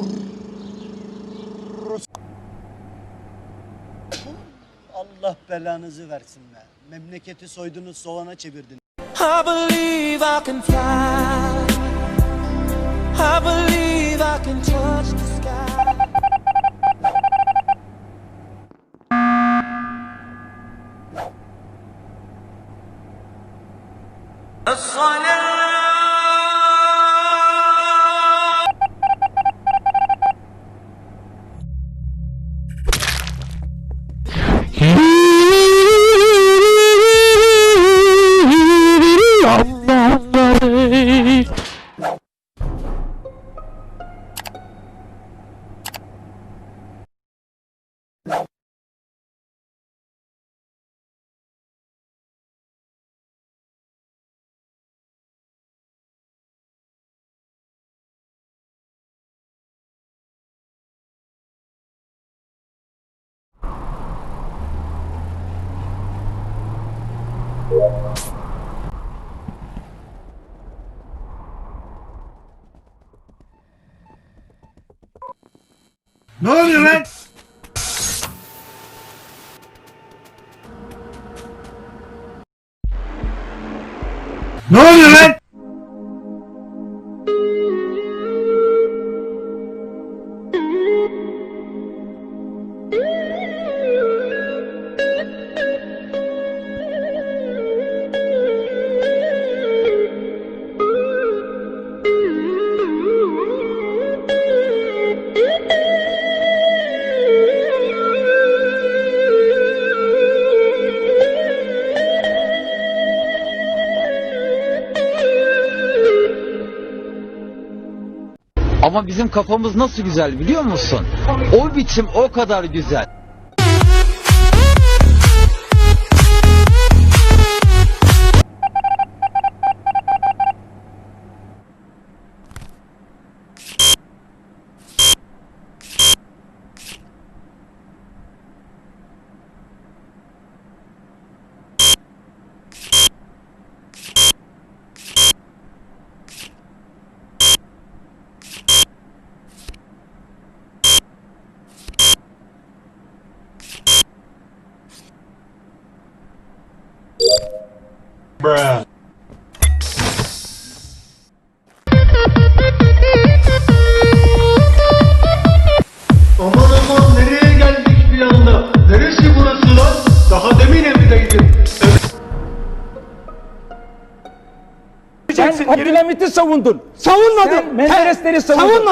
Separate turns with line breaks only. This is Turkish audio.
Or... Allah belanızı versin be. Memleketi soydunuz soğana çevirdiniz.
I believe I can fly. I believe I can touch the sky.
Ne oluyor lan? Ne oluyor lan?
Ama bizim kafamız nasıl güzel biliyor musun? O biçim o kadar güzel.
Aman aman nereye geldik bir anda? Neresi burası lan? Daha demin evdeydim.
Sen Abdülhamit'i savundun. Savunmadım. Sen Menderesleri savundun.